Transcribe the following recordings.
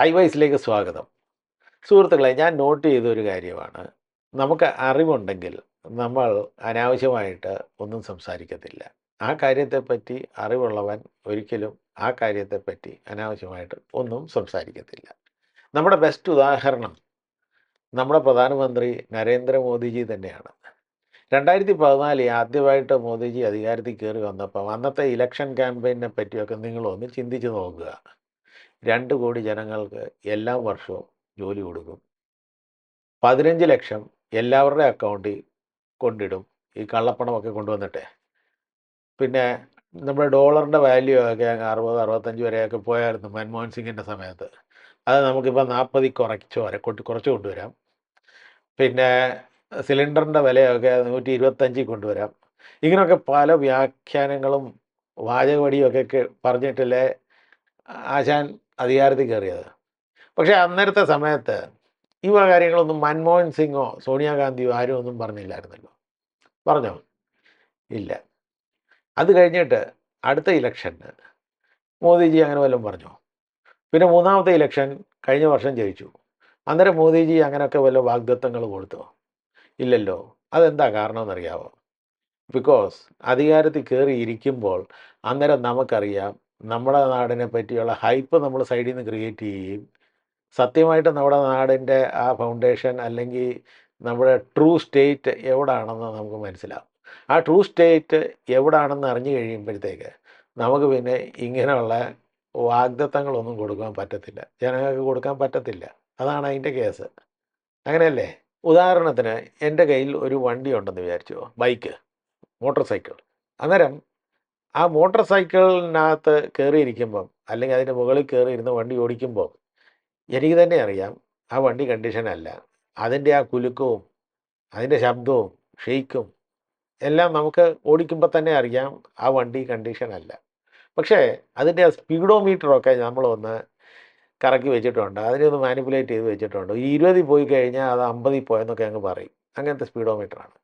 I വൈസിലേക്ക് സ്വാഗതം. സുഹൃത്തുക്കളെ ഞാൻ നോട്ട് ചെയ്ത ഒരു കാര്യമാണ്. നമുക്ക് അറിവുണ്ടെങ്കിൽ നമ്മൾ അനാവശ്യമായിട്ട് ഒന്നും സംസാരിക്കത്തില്ല. ആ കാര്യത്തെപ്പറ്റി അറിവുള്ളവൻ ഒരിക്കലും ആ കാര്യത്തെപ്പറ്റി അനാവശ്യമായിട്ട് ഒന്നും സംസാരിക്കത്തില്ല. നമ്മുടെ ബെസ്റ്റ് ഉദാഹരണം നമ്മുടെ പ്രധാനമന്ത്രി നരേന്ദ്രമോദിജി തന്നെയാണ്. രണ്ടായിരത്തി പതിനാലിൽ ആദ്യമായിട്ട് മോദിജി അധികാരത്തിൽ കയറി വന്നപ്പോൾ അന്നത്തെ ഇലക്ഷൻ ക്യാമ്പയിനെ പറ്റിയൊക്കെ നിങ്ങളൊന്ന് ചിന്തിച്ച് നോക്കുക. രണ്ട് കോടി ജനങ്ങൾക്ക് എല്ലാ വർഷവും ജോലി കൊടുക്കും. പതിനഞ്ച് ലക്ഷം എല്ലാവരുടെ അക്കൗണ്ടിൽ കൊണ്ടിടും. ഈ കള്ളപ്പണമൊക്കെ കൊണ്ടുവന്നിട്ട്. പിന്നെ നമ്മുടെ ഡോളറിന്റെ വാല്യൂ ഒക്കെ അറുപത് അറുപത്തഞ്ച് വരെയൊക്കെ പോയായിരുന്നു മൻമോഹൻ സിംഗിന്റെ സമയത്ത്. അത് നമുക്കിപ്പോൾ നാൽപ്പതിൽ കുറച്ച് വരെ കൊട്ടി കുറച്ച് കൊണ്ടുവരാം. പിന്നെ സിലിണ്ടറിന്റെ വിലയൊക്കെ നൂറ്റി ഇരുപത്തഞ്ചിൽ കൊണ്ടുവരാം. ഇങ്ങനെയൊക്കെ പല വ്യാഖ്യാനങ്ങളും വാചകവടിയൊക്കെ പറഞ്ഞിട്ടല്ലേ? ആശാൻ അധികാരത്തിൽ കയറിയത്. പക്ഷേ അന്നേരത്തെ സമയത്ത് ഈ വക കാര്യങ്ങളൊന്നും മൻമോഹൻ സിംഗോ സോണിയാഗാന്ധിയോ ആരും ഒന്നും പറഞ്ഞില്ലായിരുന്നല്ലോ. പറഞ്ഞോ? ഇല്ല. അത് കഴിഞ്ഞിട്ട് അടുത്ത ഇലക്ഷന് മോദിജി അങ്ങനെ വല്ലതും പറഞ്ഞോ? പിന്നെ മൂന്നാമത്തെ ഇലക്ഷൻ കഴിഞ്ഞ വർഷം ജയിച്ചു. അന്നേരം മോദിജി അങ്ങനെയൊക്കെ വല്ല വാഗ്ദത്തങ്ങൾ കൊടുത്തോ? ഇല്ലല്ലോ. അതെന്താ കാരണമെന്നറിയാവോ? ബിക്കോസ് അധികാരത്തിൽ കയറിയിരിക്കുമ്പോൾ അന്നേരം നമുക്കറിയാം നമ്മുടെ നാടിനെ പറ്റിയുള്ള ഹൈപ്പ് നമ്മൾ സൈഡിൽ നിന്ന് ക്രിയേറ്റ് ചെയ്യുകയും സത്യമായിട്ട് നമ്മുടെ നാടിന്റെ ആ ഫൗണ്ടേഷൻ അല്ലെങ്കിൽ നമ്മുടെ ട്രൂ സ്റ്റേറ്റ് എവിടാണെന്ന് നമുക്ക് മനസ്സിലാവും. ആ ട്രൂ സ്റ്റേറ്റ് എവിടാണെന്ന് അറിഞ്ഞു കഴിയുമ്പോഴത്തേക്ക് നമുക്ക് പിന്നെ ഇങ്ങനെയുള്ള വാഗ്ദത്തങ്ങളൊന്നും കൊടുക്കാൻ പറ്റത്തില്ല. ജനങ്ങൾക്ക് കൊടുക്കാൻ പറ്റത്തില്ല. അതാണ് അതിന്റെ കേസ്. അങ്ങനെയല്ലേ? ഉദാഹരണത്തിന് എന്റെ കയ്യിൽ ഒരു വണ്ടി ഉണ്ടെന്ന് വിചാരിച്ചോ ബൈക്ക് മോട്ടോർ സൈക്കിൾ. അന്നേരം ആ മോട്ടോർ സൈക്കിളിനകത്ത് കയറിയിരിക്കുമ്പം അല്ലെങ്കിൽ അതിന്റെ മുകളിൽ കയറി ഇരുന്ന് വണ്ടി ഓടിക്കുമ്പോൾ എനിക്ക് തന്നെ അറിയാം ആ വണ്ടി കണ്ടീഷനല്ല അതിന്റെ ആ കുലുക്കവും അതിന്റെ ശബ്ദവും ഷെയ്ക്കും എല്ലാം നമുക്ക് ഓടിക്കുമ്പോൾ തന്നെ അറിയാം ആ വണ്ടി കണ്ടീഷനല്ല പക്ഷേ അതിന്റെ സ്പീഡോമീറ്ററൊക്കെ നമ്മളൊന്ന് കറക്കി വെച്ചിട്ടുണ്ട്. അതിനെ ഒന്ന് മാനിപ്പുലേറ്റ് ചെയ്ത് വെച്ചിട്ടുണ്ട്. ഈ ഇരുപതിൽ പോയി കഴിഞ്ഞാൽ അത് അമ്പതിൽ പോയെന്നൊക്കെ അങ്ങ് പറയും. അങ്ങനത്തെ സ്പീഡോമീറ്ററാണ്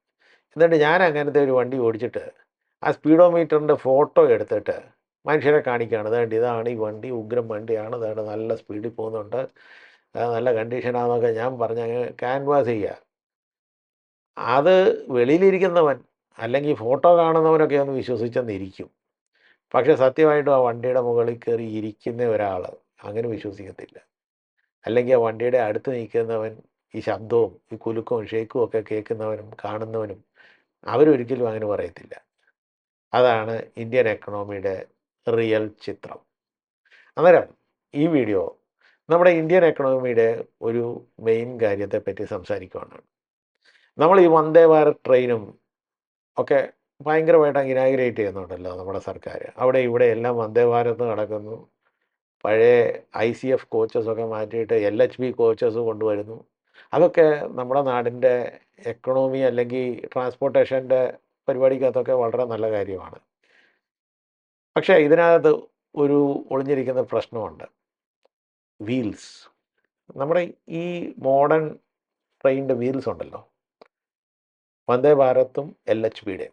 എന്നിട്ട് ഞാൻ അങ്ങനത്തെ ഒരു വണ്ടി ഓടിച്ചിട്ട് ആ സ്പീഡോമീറ്ററിന്റെ ഫോട്ടോ എടുത്തിട്ട് മനുഷ്യരെ കാണിക്കുകയാണ്. അതുകൊണ്ട് ഇതാണ് ഈ വണ്ടി ഉഗ്രം വണ്ടിയാണ് ഇതാണ് നല്ല സ്പീഡിൽ പോകുന്നുണ്ട്. നല്ല കണ്ടീഷനാണെന്നൊക്കെ ഞാൻ പറഞ്ഞ ക്യാൻവാസ് ചെയ്യുക. അത് വെളിയിലിരിക്കുന്നവൻ അല്ലെങ്കിൽ ഫോട്ടോ കാണുന്നവനൊക്കെ ഒന്ന് വിശ്വസിച്ചെന്നിരിക്കും. പക്ഷേ സത്യമായിട്ടും ആ വണ്ടിയുടെ മുകളിൽ കയറി ഇരിക്കുന്ന ഒരാൾ അങ്ങനെ വിശ്വസിക്കത്തില്ല. അല്ലെങ്കിൽ ആ വണ്ടിയുടെ അടുത്ത് നിൽക്കുന്നവൻ ഈ ശബ്ദവും ഈ കുലുക്കവും ഷേക്കും ഒക്കെ കേൾക്കുന്നവനും കാണുന്നവനും അവരൊരിക്കലും അങ്ങനെ പറയത്തില്ല. അതാണ് ഇന്ത്യൻ എക്കണോമിയുടെ റിയൽ ചിത്രം. അന്നേരം ഈ വീഡിയോ നമ്മുടെ ഇന്ത്യൻ എക്കണോമിയുടെ ഒരു മെയിൻ കാര്യത്തെ പറ്റി സംസാരിക്കുകയാണ് നമ്മൾ ഈ വന്ദേ ഭാരത് ട്രെയിനും ഒക്കെ ഭയങ്കരമായിട്ട് ഇനാഗ്രേറ്റ് ചെയ്യുന്നുണ്ടല്ലോ നമ്മുടെ സർക്കാർ. അവിടെ ഇവിടെ എല്ലാം വന്ദേ ഭാരത് നടക്കുന്നു. പഴയ ഐ സി എഫ് കോച്ചസൊക്കെ മാറ്റിയിട്ട് എൽ എച്ച് ബി കോച്ചസ് കൊണ്ടുവരുന്നു. അതൊക്കെ നമ്മുടെ നാടിന്റെ എക്കണോമി അല്ലെങ്കിൽ ട്രാൻസ്പോർട്ടേഷന്റെ പരിപാടിക്കകത്തൊക്കെ വളരെ നല്ല കാര്യമാണ്. പക്ഷേ ഇതിനകത്ത് ഒരു ഒളിഞ്ഞിരിക്കുന്ന പ്രശ്നമുണ്ട്. വീൽസ്. നമ്മുടെ ഈ മോഡേൺ ട്രെയിനിന്റെ വീൽസ് ഉണ്ടല്ലോ. വന്ദേ ഭാരത്തും എൽ എച്ച് പിയുടെ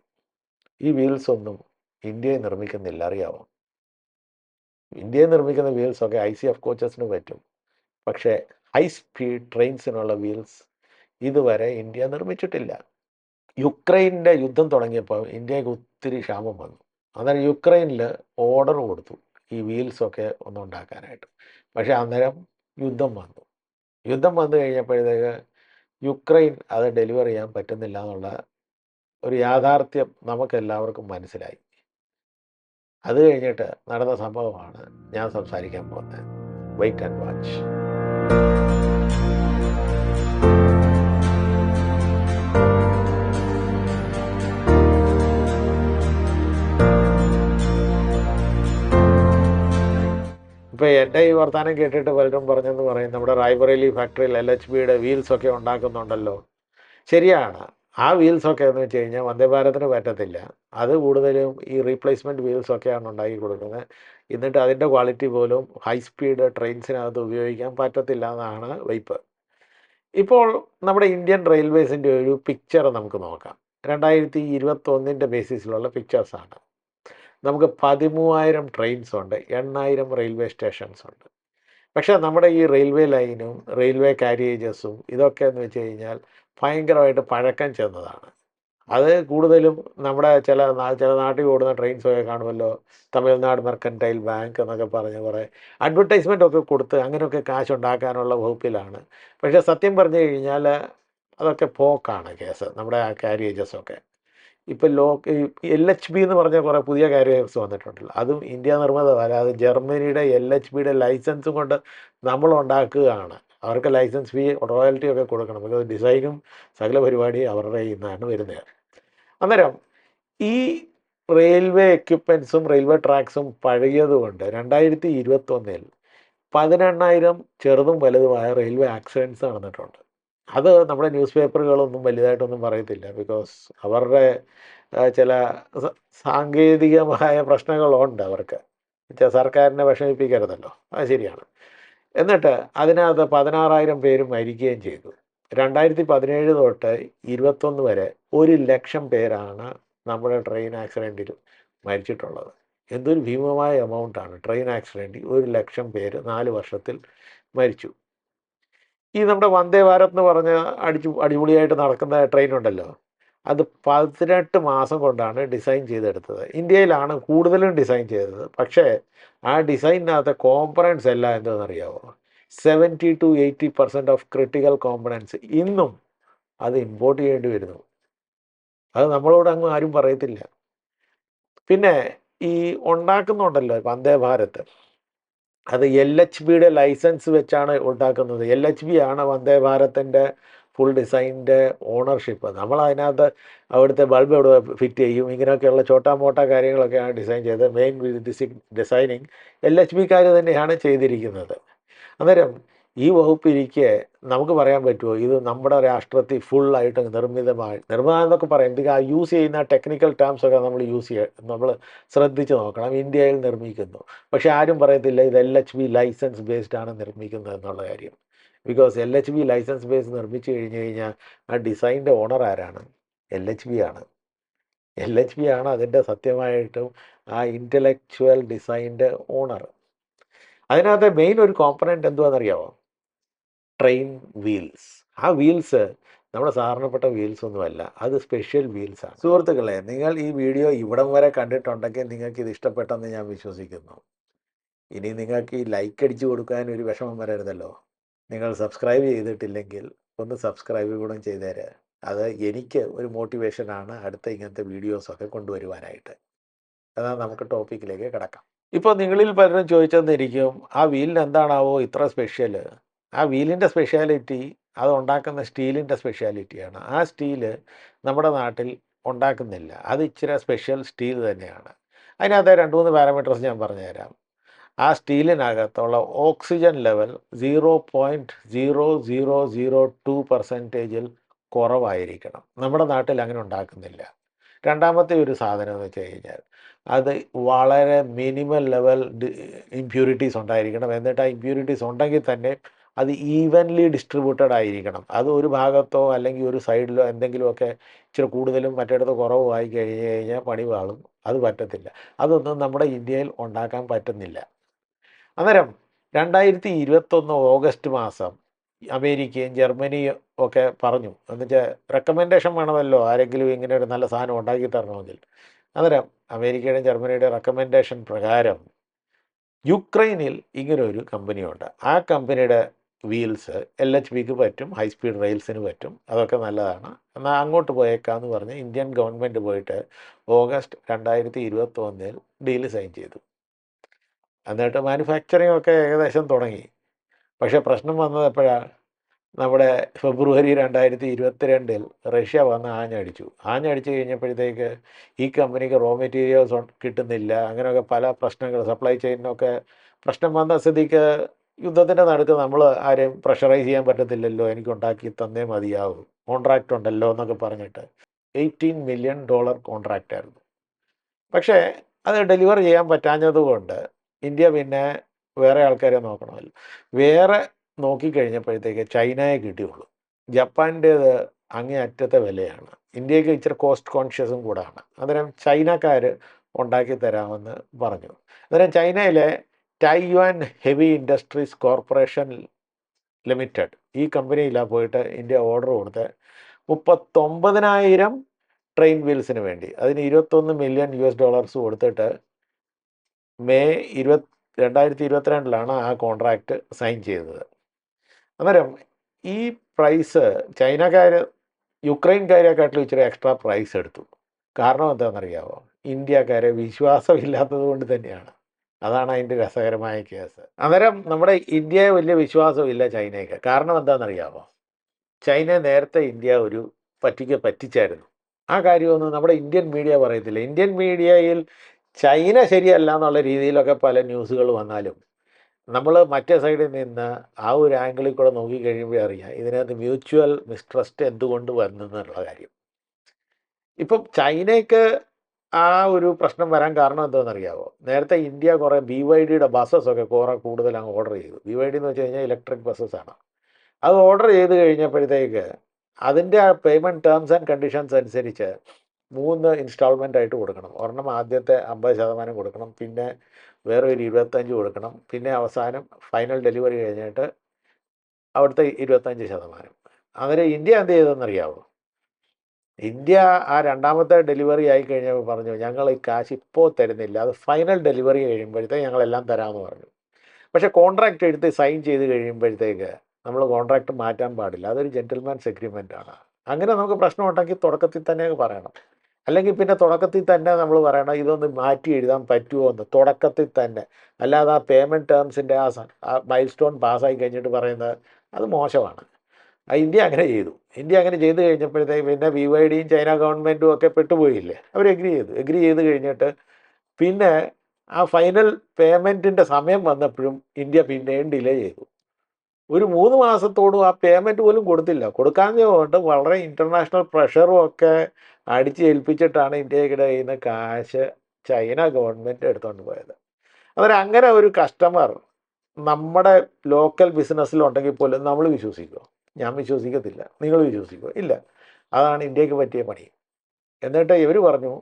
ഈ വീൽസ് ഒന്നും ഇന്ത്യയിൽ നിർമ്മിക്കുന്നില്ല. അറിയാമോ ഇന്ത്യയിൽ നിർമ്മിക്കുന്ന വീൽസൊക്കെ ഐ സി എഫ് കോച്ചസിന് പറ്റും. പക്ഷേ ഹൈ സ്പീഡ് ട്രെയിൻസിനുള്ള വീൽസ് ഇതുവരെ ഇന്ത്യ നിർമ്മിച്ചിട്ടില്ല. യുക്രൈനിന്റെ യുദ്ധം തുടങ്ങിയപ്പോൾ ഇന്ത്യയ്ക്ക് ഒത്തിരി ക്ഷാമം വന്നു. അന്നേരം യുക്രൈനിൽ ഓർഡർ കൊടുത്തു. ഈ വീൽസൊക്കെ ഒന്ന് ഉണ്ടാക്കാനായിട്ട്. പക്ഷേ അന്നേരം യുദ്ധം വന്നു. യുദ്ധം വന്നു കഴിഞ്ഞപ്പോഴത്തേക്ക് യുക്രൈൻ അത് ഡെലിവർ ചെയ്യാൻ പറ്റുന്നില്ല എന്നുള്ള ഒരു യാഥാർത്ഥ്യം നമുക്കെല്ലാവർക്കും മനസ്സിലായി. അത് കഴിഞ്ഞിട്ട് നടന്ന സംഭവമാണ് ഞാൻ സംസാരിക്കാൻ പോകുന്നത്. വെയിറ്റ് ആൻഡ് വാച്ച് ഇപ്പോൾ എന്റെ ഈ വർത്തമാനം കേട്ടിട്ട് പലരും പറഞ്ഞെന്ന് പറയും നമ്മുടെ റായ്ബറേലി ഫാക്ടറിയിൽ എൽ എച്ച് ബിയുടെ വീൽസ് ഒക്കെ ഉണ്ടാക്കുന്നുണ്ടല്ലോ. ശരിയാണ്. ആ വീൽസ് ഒക്കെ എന്ന് വെച്ച് കഴിഞ്ഞാൽ വന്ദേ ഭാരതിന് പറ്റത്തില്ല. അത് കൂടുതലും ഈ റീപ്ലേസ്മെന്റ് വീൽസ് ഒക്കെയാണ് ഉണ്ടാക്കി കൊടുക്കുന്നത്. എന്നിട്ട് അതിന്റെ ക്വാളിറ്റി പോലും ഹൈ സ്പീഡ് ട്രെയിൻസിനകത്ത് ഉപയോഗിക്കാൻ പറ്റത്തില്ല എന്നാണ് വൈപ്പ് ഇപ്പോൾ നമ്മുടെ ഇന്ത്യൻ റെയിൽവേസിന്റെ ഒരു പിക്ചർ നമുക്ക് നോക്കാം. രണ്ടായിരത്തി ഇരുപത്തൊന്നിന്റെ ബേസിസിലുള്ള പിക്ചേഴ്സാണ് നമുക്ക് പതിമൂവായിരം ട്രെയിൻസ് ഉണ്ട് എണ്ണായിരം റെയിൽവേ സ്റ്റേഷൻസ് ഉണ്ട്. പക്ഷേ നമ്മുടെ ഈ റെയിൽവേ ലൈനും റെയിൽവേ കാരിയേജസും ഇതൊക്കെ എന്ന് വെച്ച് കഴിഞ്ഞാൽ ഭയങ്കരമായിട്ട് പഴക്കം ചെന്നതാണ്. അത് കൂടുതലും നമ്മുടെ ചില ചില നാട്ടിൽ ഓടുന്ന ട്രെയിൻസൊക്കെ കാണുമല്ലോ തമിഴ്നാട് മെർക്കന്റൈൽ ബാങ്ക് എന്നൊക്കെ പറഞ്ഞ് കുറേ അഡ്വർടൈസ്മെന്റ് ഒക്കെ കൊടുത്ത് അങ്ങനെയൊക്കെ കാശുണ്ടാക്കാനുള്ള വകുപ്പിലാണ്. പക്ഷേ സത്യം പറഞ്ഞു കഴിഞ്ഞാൽ അതൊക്കെ പോക്കാണ് കേസ് നമ്മുടെ ആ കാരിയേജസ് ഒക്കെ. ഇപ്പം ലോ എൽ എച്ച് ബി എന്ന് പറഞ്ഞ കുറേ പുതിയ കാരിയേഴ്സ് വന്നിട്ടുണ്ടല്ലോ. അതും ഇന്ത്യ നിർമ്മിതമല്ല അത് ജർമ്മനിയുടെ എൽ എച്ച് ബിയുടെ ലൈസൻസും കൊണ്ട് നമ്മൾ ഉണ്ടാക്കുകയാണ്. അവർക്ക് ലൈസൻസ് ഫീ റോയൽറ്റി ഒക്കെ കൊടുക്കണം. അത് ഡിസൈനും സകല പരിപാടി അവരുടെ നിന്നാണ് വരുന്നത്. അന്നേരം ഈ റെയിൽവേ എക്യുപ്മെൻസും റെയിൽവേ ട്രാക്സും പഴകിയതുകൊണ്ട് രണ്ടായിരത്തി ഇരുപത്തൊന്നിൽ പതിനെണ്ണായിരം ചെറുതും വലുതുമായ റെയിൽവേ ആക്സിഡന്റ്സ് നടന്നിട്ടുണ്ട്. അത് നമ്മുടെ ന്യൂസ് പേപ്പറുകളൊന്നും വലുതായിട്ടൊന്നും പറയത്തില്ല. ബിക്കോസ് അവരുടെ ചില സാങ്കേതികമായ പ്രശ്നങ്ങളുണ്ട് അവർക്ക്. സർക്കാരിനെ വിഷമിപ്പിക്കരുതല്ലോ. അത് ശരിയാണ്. എന്നിട്ട് അതിനകത്ത് പതിനാറായിരം പേര് മരിക്കുകയും ചെയ്തു. രണ്ടായിരത്തി പതിനേഴ് തൊട്ട് ഇരുപത്തൊന്ന് വരെ ഒരു ലക്ഷം പേരാണ് നമ്മുടെ ട്രെയിൻ ആക്സിഡന്റിൽ മരിച്ചിട്ടുള്ളത്. എന്തൊരു ഭീമമായ എമൗണ്ടാണ് ട്രെയിൻ ആക്സിഡന്റിൽ ഒരു ലക്ഷം പേര് നാല് വർഷത്തിൽ മരിച്ചു. ഈ നമ്മുടെ വന്ദേ ഭാരത് എന്ന് പറഞ്ഞ അടിച്ചു അടിപൊളിയായിട്ട് നടക്കുന്ന ട്രെയിൻ ഉണ്ടല്ലോ. അത് പതിനെട്ട് മാസം കൊണ്ടാണ് ഡിസൈൻ ചെയ്തെടുത്തത്. ഇന്ത്യയിലാണ് കൂടുതലും ഡിസൈൻ ചെയ്തത്. പക്ഷേ ആ ഡിസൈനിനകത്തെ കോമ്പണൻസ് എല്ലാം എന്താണെന്നറിയാമോ seventy two eighty percent of critical components ഇന്നും അത് ഇമ്പോർട്ട് ചെയ്യേണ്ടി വരുന്നു. അത് നമ്മളോട് അങ്ങ് ആരും പറയത്തില്ല. പിന്നെ ഈ ഉണ്ടാക്കുന്നുണ്ടല്ലോ വന്ദേ ഭാരത്. അത് എൽ എച്ച് ബിയുടെ ലൈസൻസ് വെച്ചാണ് ഉണ്ടാക്കുന്നത്. എൽ എച്ച് ബി ആണ് വന്ദേ ഭാരത്തിന്റെ ഫുൾ ഡിസൈന്റെ ഓണർഷിപ്പ് നമ്മൾ അതിനകത്ത് അവിടുത്തെ ബൾബ് എവിടെ ഫിറ്റ് ചെയ്യും? ഇങ്ങനെയൊക്കെയുള്ള ചോട്ടാ മോട്ടാ കാര്യങ്ങളൊക്കെയാണ് ഡിസൈൻ ചെയ്തത്. മെയിൻ ഡിസൈനിങ് എൽ എച്ച് ബിക്കാർ തന്നെയാണ് ചെയ്തിരിക്കുന്നത്. അന്നേരം ഈ വകുപ്പ് ഇരിക്കെ നമുക്ക് പറയാൻ പറ്റുമോ ഇത് നമ്മുടെ രാഷ്ട്രത്തിൽ ഫുള്ളായിട്ട് നിർമ്മിതമായി നിർമ്മിതം എന്നൊക്കെ പറയാം. ഇത് യൂസ് ചെയ്യുന്ന ടെക്നിക്കൽ ടേംസ് ഒക്കെ നമ്മൾ യൂസ് ചെയ്യുക നമ്മൾ ശ്രദ്ധിച്ച് നോക്കണം. ഇന്ത്യയിൽ നിർമ്മിക്കുന്നു. പക്ഷേ ആരും പറയത്തില്ല ഇത് L H B license based ആണ് നിർമ്മിക്കുന്നത് എന്നുള്ള കാര്യം. Because L H B license base നിർമ്മിച്ചു കഴിഞ്ഞ് കഴിഞ്ഞാൽ ആ ഡിസൈന്റെ ഓണർ ആരാണ്? എൽ എച്ച് ബി ആണ്. എൽ എച്ച് ബി ആണ് അതിന്റെ സത്യമായിട്ടും ആ ഇന്റലക്ച്വൽ ഡിസൈന്റെ ഓണർ അതിനകത്ത് മെയിൻ ഒരു കോമ്പണന്റ് എന്തുവാണെന്നറിയാമോ ട്രെയിൻ വീൽസ് ആ വീൽസ് നമ്മുടെ സാധാരണപ്പെട്ട വീൽസ് ഒന്നുമല്ല അത് സ്പെഷ്യൽ വീൽസ് ആണ്. സുഹൃത്തുക്കളെ നിങ്ങൾ ഈ വീഡിയോ ഇവിടം വരെ കണ്ടിട്ടുണ്ടെങ്കിൽ നിങ്ങൾക്ക് ഇത് ഇഷ്ടപ്പെട്ടെന്ന് ഞാൻ വിശ്വസിക്കുന്നു. ഇനി നിങ്ങൾക്ക് ഈ ലൈക്ക് അടിച്ചു കൊടുക്കാൻ ഒരു വിഷമം വരരുതല്ലോ. നിങ്ങൾ സബ്സ്ക്രൈബ് ചെയ്തിട്ടില്ലെങ്കിൽ ഒന്ന് സബ്സ്ക്രൈബ് കൂടെ ചെയ്തേര്. അത് എനിക്ക് ഒരു മോട്ടിവേഷനാണ് അടുത്ത ഇങ്ങനത്തെ വീഡിയോസൊക്കെ കൊണ്ടുവരുവാനായിട്ട്. എന്നാൽ നമുക്ക് ടോപ്പിക്കിലേക്ക് കിടക്കാം. ഇപ്പോൾ നിങ്ങളിൽ പലരും ചോദിച്ചെന്നിരിക്കും ആ വീലിന് എന്താണാവോ ഇത്ര സ്പെഷ്യൽ ആ വീലിന്റെ സ്പെഷ്യാലിറ്റി അത് ഉണ്ടാക്കുന്ന സ്റ്റീലിന്റെ സ്പെഷ്യാലിറ്റിയാണ്. ആ സ്റ്റീൽ നമ്മുടെ നാട്ടിൽ ഉണ്ടാക്കുന്നില്ല. അത് ഇച്ചിരി സ്പെഷ്യൽ സ്റ്റീൽ തന്നെയാണ്. അതിനകത്ത് രണ്ട് മൂന്ന് പാരാമീറ്റേഴ്സ് ഞാൻ പറഞ്ഞുതരാം. ആ സ്റ്റീലിനകത്തുള്ള oxygen level zero point zero zero zero two പെർസെന്റേജിൽ കുറവായിരിക്കണം. നമ്മുടെ നാട്ടിൽ അങ്ങനെ ഉണ്ടാക്കുന്നില്ല. രണ്ടാമത്തെ ഒരു സാധനം എന്ന് വെച്ച് കഴിഞ്ഞാൽ അത് വളരെ മിനിമം ലെവൽ ഇമ്പ്യൂരിറ്റീസ് ഉണ്ടായിരിക്കണം. എന്നിട്ട് ആ ഇമ്പ്യൂരിറ്റീസ് ഉണ്ടെങ്കിൽ തന്നെ അത് ഈവൻലി ഡിസ്ട്രിബ്യൂട്ടഡ് ആയിരിക്കണം. അത് ഒരു ഭാഗത്തോ അല്ലെങ്കിൽ ഒരു സൈഡിലോ എന്തെങ്കിലുമൊക്കെ ഇച്ചിരി കൂടുതലും മറ്റേടത്ത് കുറവോ ആയി കഴിഞ്ഞ് കഴിഞ്ഞാൽ പണി വാളും. അത് പറ്റത്തില്ല. അതൊന്നും നമ്മുടെ ഇന്ത്യയിൽ ഉണ്ടാക്കാൻ പറ്റുന്നില്ല. അന്നേരം രണ്ടായിരത്തി ഇരുപത്തൊന്ന് ഓഗസ്റ്റ് മാസം അമേരിക്കയും ജർമ്മനിയും ഒക്കെ പറഞ്ഞു. എന്നുവെച്ചാൽ റെക്കമെൻഡേഷൻ വേണമല്ലോ. ആരെങ്കിലും ഇങ്ങനെ ഒരു നല്ല സാധനം ഉണ്ടാക്കി തരണമെങ്കിൽ. അന്നേരം അമേരിക്കയുടെയും ജർമ്മനിയുടെയും റെക്കമെൻഡേഷൻ പ്രകാരം യുക്രൈനിൽ ഇങ്ങനൊരു കമ്പനിയുണ്ട് ആ കമ്പനിയുടെ വീൽസ് എൽ എച്ച് ബിക്ക് പറ്റും ഹൈ സ്പീഡ് റെയിൽസിന് പറ്റും അതൊക്കെ നല്ലതാണ്. എന്നാൽ അങ്ങോട്ട് പോയേക്കാന്ന് പറഞ്ഞ് ഇന്ത്യൻ ഗവൺമെന്റ് പോയിട്ട് ഓഗസ്റ്റ് രണ്ടായിരത്തി ഇരുപത്തൊന്നിൽ ഡീൽ സൈൻ ചെയ്തു. എന്നിട്ട് മാനുഫാക്ചറിങ് ഒക്കെ ഏകദേശം തുടങ്ങി. പക്ഷേ പ്രശ്നം വന്നത് എപ്പോഴാണ് നമ്മുടെ ഫെബ്രുവരി രണ്ടായിരത്തി ഇരുപത്തിരണ്ടിൽ റഷ്യ വന്ന് ആഞ്ഞടിച്ചു. ആഞ്ഞടിച്ചു കഴിഞ്ഞപ്പോഴത്തേക്ക് ഈ കമ്പനിക്ക് റോ മെറ്റീരിയൽസ് കിട്ടുന്നില്ല. അങ്ങനെയൊക്കെ പല പ്രശ്നങ്ങൾ സപ്ലൈ ചെയിനൊക്കെ പ്രശ്നം വന്ന സ്ഥിതിക്ക് യുദ്ധത്തിന്റെ നടുക്ക് നമ്മൾ ആരെയും പ്രഷറൈസ് ചെയ്യാൻ പറ്റത്തില്ലല്ലോ എനിക്ക് ഉണ്ടാക്കി തന്നേ മതിയാവും. കോൺട്രാക്റ്റ് ഉണ്ടല്ലോ എന്നൊക്കെ പറഞ്ഞിട്ട് എയ്റ്റീൻ മില്യൺ ഡോളർ കോൺട്രാക്റ്റ് ആയിരുന്നു. പക്ഷേ അത് ഡെലിവർ ചെയ്യാൻ പറ്റാഞ്ഞതുകൊണ്ട് ഇന്ത്യ പിന്നെ വേറെ ആൾക്കാരെ നോക്കണമല്ലോ. വേറെ നോക്കിക്കഴിഞ്ഞപ്പോഴത്തേക്ക് ചൈനയെ കിട്ടിയുള്ളൂ. ജപ്പാന്റേത് അങ്ങേ അറ്റത്തെ വിലയാണ്. ഇന്ത്യയ്ക്ക് ഇച്ചിരി കോസ്റ്റ് കോൺഷ്യസും കൂടാണ്. അന്നേരം ചൈനക്കാർ ഉണ്ടാക്കി തരാമെന്ന് പറഞ്ഞു. അന്നേരം ചൈനയിലെ Taiwan heavy industries corporation limited ഈ കമ്പനിയിലാണ് പോയിട്ട് ഇന്ത്യ ഓർഡർ കൊടുത്ത് മുപ്പത്തൊമ്പതിനായിരം ട്രെയിൻ വീൽസിന് വേണ്ടി. അതിന് ഇരുപത്തൊന്ന് മില്യൺ യു എസ് ഡോളേഴ്സ് കൊടുത്തിട്ട് മെയ് ഇരുപത് രണ്ടായിരത്തി ഇരുപത്തിരണ്ടിലാണ് ആ കോൺട്രാക്റ്റ് സൈൻ ചെയ്തത്. അന്നേരം ഈ പ്രൈസ് ചൈനക്കാർ യുക്രൈൻകാരെക്കാട്ടിലും ഇച്ചിരി എക്സ്ട്രാ പ്രൈസ് എടുത്തു. കാരണം എന്താണെന്നറിയാമോ ഇന്ത്യക്കാരെ വിശ്വാസമില്ലാത്തത് കൊണ്ട് തന്നെയാണ്. അതാണ് അതിന്റെ രസകരമായ കേസ്. അന്നേരം നമ്മുടെ ഇന്ത്യയെ വലിയ വിശ്വാസമില്ല ചൈനയ്ക്ക്. കാരണം എന്താണെന്നറിയാമോ? ചൈന നേരത്തെ ഇന്ത്യ ഒരു പറ്റിക്ക് പറ്റിച്ചായിരുന്നു. ആ കാര്യമൊന്നും നമ്മുടെ ഇന്ത്യൻ മീഡിയ പറയത്തില്ല. ഇന്ത്യൻ മീഡിയയിൽ ചൈന ശരിയല്ല എന്നുള്ള രീതിയിലൊക്കെ പല ന്യൂസുകൾ വന്നാലും നമ്മൾ മറ്റേ സൈഡിൽ നിന്ന് ആ ഒരു ആംഗിളിൽ കൂടെ നോക്കിക്കഴിയുമ്പോൾ അറിയാം ഇതിനകത്ത് മ്യൂച്വൽ മിസ്ട്രസ്റ്റ് എന്തുകൊണ്ട് വന്നു എന്നുള്ള കാര്യം. ഇപ്പം ചൈനയ്ക്ക് ആ ഒരു പ്രശ്നം വരാൻ കാരണം എന്താണെന്നറിയാമോ നേരത്തെ ഇന്ത്യ കുറേ ബി വൈ ഡിയുടെ ബസ്സസൊക്കെ കുറേ കൂടുതൽ അങ്ങ് ഓർഡർ ചെയ്തു. ബി വൈ ഡി എന്ന് വെച്ച് കഴിഞ്ഞാൽ ഇലക്ട്രിക് ബസ്സസ്സാണ് അത് ഓർഡർ ചെയ്ത് കഴിഞ്ഞപ്പോഴത്തേക്ക് അതിന്റെ ആ പേയ്മെന്റ് ടേംസ് ആൻഡ് കണ്ടീഷൻസ് അനുസരിച്ച് മൂന്ന് ഇൻസ്റ്റാൾമെന്റ് ആയിട്ട് കൊടുക്കണം. ഒരെണ്ണം ആദ്യത്തെ അമ്പത് ശതമാനം കൊടുക്കണം. പിന്നെ വേറെ ഒരു ഇരുപത്തഞ്ച് കൊടുക്കണം. പിന്നെ അവസാനം ഫൈനൽ ഡെലിവറി കഴിഞ്ഞിട്ട് അവിടുത്തെ ഇരുപത്തഞ്ച് ശതമാനം. അങ്ങനെ ഇന്ത്യ എന്ത് ചെയ്തതെന്നറിയാമോ ഇന്ത്യ ആ രണ്ടാമത്തെ ഡെലിവറി ആയി കഴിഞ്ഞപ്പോൾ പറഞ്ഞു ഞങ്ങൾ ഈ കാശ് ഇപ്പോൾ തരുന്നില്ല. അത് ഫൈനൽ ഡെലിവറി കഴിയുമ്പോഴത്തേക്ക് ഞങ്ങളെല്ലാം തരാമെന്ന് പറഞ്ഞു. പക്ഷേ കോൺട്രാക്റ്റ് എടുത്ത് സൈൻ ചെയ്ത് കഴിയുമ്പോഴത്തേക്ക് നമ്മൾ കോൺട്രാക്റ്റ് മാറ്റാൻ പാടില്ല. അതൊരു ജെന്റിൽമാൻസ് എഗ്രിമെന്റ് ആണ്. അങ്ങനെ നമുക്ക് പ്രശ്നം ഉണ്ടെങ്കിൽ തുടക്കത്തിൽ തന്നെ പറയണം. അല്ലെങ്കിൽ പിന്നെ തുടക്കത്തിൽ തന്നെ നമ്മൾ പറയണം ഇതൊന്ന് മാറ്റി എഴുതാൻ പറ്റുമോ എന്ന്. തുടക്കത്തിൽ തന്നെ. അല്ലാതെ ആ പേയ്മെന്റ് ടേംസിന്റെ ആ മൈൽ സ്റ്റോൺ പാസ്സായി കഴിഞ്ഞിട്ട് പറയുന്നത് അത് മോശമാണ്. ഇന്ത്യ അങ്ങനെ ചെയ്തു. ഇന്ത്യ അങ്ങനെ ചെയ്ത് കഴിഞ്ഞപ്പോഴത്തേക്ക് പിന്നെ ബി വൈ ഡിയും ചൈന ഗവൺമെന്റും ഒക്കെ പെട്ടുപോയില്ലേ? അവർ എഗ്രി ചെയ്തു. എഗ്രി ചെയ്ത് കഴിഞ്ഞിട്ട് പിന്നെ ആ ഫൈനൽ പേയ്മെന്റിന്റെ സമയം വന്നപ്പോഴും ഇന്ത്യ പിന്നെയും ഡിലേ ചെയ്തു. ഒരു മൂന്ന് മാസത്തോടും ആ പേയ്മെന്റ് പോലും കൊടുത്തില്ല. കൊടുക്കാഞ്ഞതുകൊണ്ട് വളരെ ഇന്റർനാഷണൽ പ്രഷറും ഒക്കെ അടിച്ച് ഏൽപ്പിച്ചിട്ടാണ് ഇന്ത്യയുടെ കയ്യിൽ നിന്ന് കാശ് ചൈന ഗവൺമെന്റ് എടുത്തുകൊണ്ട് പോയത്. അന്നേരം അങ്ങനെ ഒരു കസ്റ്റമർ നമ്മുടെ ലോക്കൽ ബിസിനസ്സിലുണ്ടെങ്കിൽ പോലും നമ്മൾ വിശ്വസിക്കുമോ ഞാൻ വിശ്വസിക്കത്തില്ല. നിങ്ങൾ വിശ്വസിക്കുമോ ഇല്ല. അതാണ് ഇന്ത്യയ്ക്ക് പറ്റിയ പണി. എന്നിട്ട് ഇവർ പറഞ്ഞു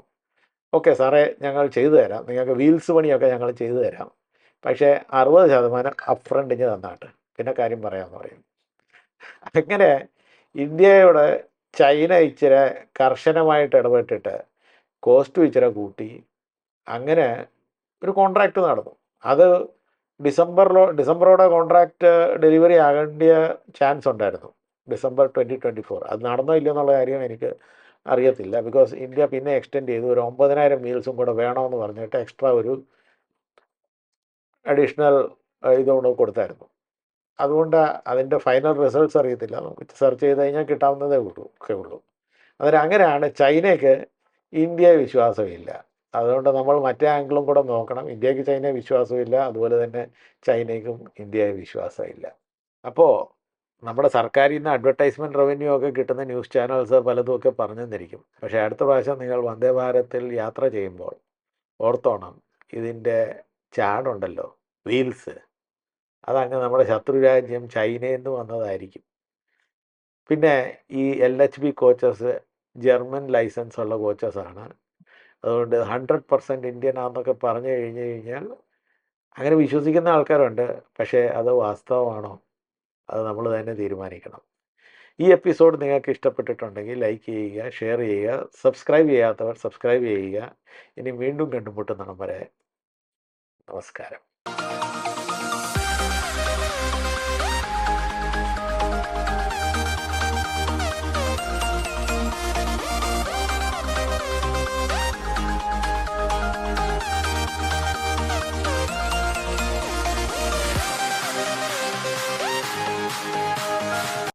ഓക്കെ സാറേ ഞങ്ങൾ ചെയ്തു തരാം. നിങ്ങൾക്ക് വീൽസ് പണിയൊക്കെ ഞങ്ങൾ ചെയ്തു തരാം. പക്ഷേ അറുപത് ശതമാനം അപ്പ് ഫ്രണ്ടിങ് തന്നാട്ട്. പിന്നെ കാര്യം പറയാമെന്ന് പറയും. അങ്ങനെ ഇന്ത്യയോട് ചൈന ഇച്ചിരി കർശനമായിട്ട് ഇടപെട്ടിട്ട് കോസ്റ്റ് ഇച്ചിരി കൂട്ടി. അങ്ങനെ ഒരു കോൺട്രാക്റ്റ് നടന്നു. അത് ഡിസംബറിലോ ഡിസംബറോടെ കോൺട്രാക്റ്റ് ഡെലിവറി ആകേണ്ട ചാൻസ് ഉണ്ടായിരുന്നു. ഡിസംബർ ട്വന്റി ട്വന്റി ഫോർ അത് നടന്നോ ഇല്ലയോ എന്നുള്ള കാര്യം എനിക്ക് അറിയത്തില്ല. ബിക്കോസ് ഇന്ത്യ പിന്നെ എക്സ്റ്റെൻഡ് ചെയ്തു. ഒരു ഒമ്പതിനായിരം മീൽസും കൂടെ വേണമെന്ന് പറഞ്ഞിട്ട് എക്സ്ട്രാ ഒരു അഡീഷണൽ ഇതുകൊണ്ട് കൊടുത്തായിരുന്നു. അതുകൊണ്ട് അതിന്റെ ഫൈനൽ റിസൾട്ട്സ് അറിയത്തില്ല. നമുക്ക് സെർച്ച് ചെയ്ത് കഴിഞ്ഞാൽ കിട്ടാവുന്നതേ ഉള്ളൂ ഒക്കെ ഉള്ളൂ. അന്നേരം അങ്ങനെയാണ് ചൈനയ്ക്ക് ഇന്ത്യയെ വിശ്വാസമില്ല. അതുകൊണ്ട് നമ്മൾ മറ്റേ ആംഗിളും കൂടെ നോക്കണം. ഇന്ത്യയ്ക്ക് ചൈന വിശ്വാസമില്ല. അതുപോലെ തന്നെ ചൈനയ്ക്കും ഇന്ത്യയെ വിശ്വാസമില്ല. അപ്പോൾ നമ്മുടെ സർക്കാരിൽ നിന്ന് അഡ്വർടൈസ്മെന്റ് റവന്യൂ ഒക്കെ കിട്ടുന്ന ന്യൂസ് ചാനൽസ് പലതും ഒക്കെ പറഞ്ഞു തന്നിരിക്കും പക്ഷേ അടുത്ത പ്രാവശ്യം നിങ്ങൾ വന്ദേ ഭാരത്തിൽ യാത്ര ചെയ്യുമ്പോൾ ഓർത്തോണം ഇതിന്റെ ചാടുണ്ടല്ലോ വീൽസ് അതങ്ങ് നമ്മുടെ ശത്രുരാജ്യം ചൈനയിൽ നിന്ന് വന്നതായിരിക്കും. പിന്നെ ഈ L H B coaches German license ഉള്ള കോച്ചസാണ് അതുകൊണ്ട് ഹൺഡ്രഡ് പെർസെന്റ് ഇന്ത്യൻ ആണെന്നൊക്കെ പറഞ്ഞു കഴിഞ്ഞു കഴിഞ്ഞാൽ അങ്ങനെ വിശ്വസിക്കുന്ന ആൾക്കാരുണ്ട്. പക്ഷേ അത് വാസ്തവമാണോ? അത് നമ്മൾ തന്നെ തീരുമാനിക്കണം. ഈ എപ്പിസോഡ് നിങ്ങൾക്ക് ഇഷ്ടപ്പെട്ടിട്ടുണ്ടെങ്കിൽ ലൈക്ക് ചെയ്യുക ഷെയർ ചെയ്യുക സബ്സ്ക്രൈബ് ചെയ്യാത്തവർ സബ്സ്ക്രൈബ് ചെയ്യുക. ഇനി വീണ്ടും കണ്ടുമുട്ടുന്നിടം വരെ നമസ്കാരം.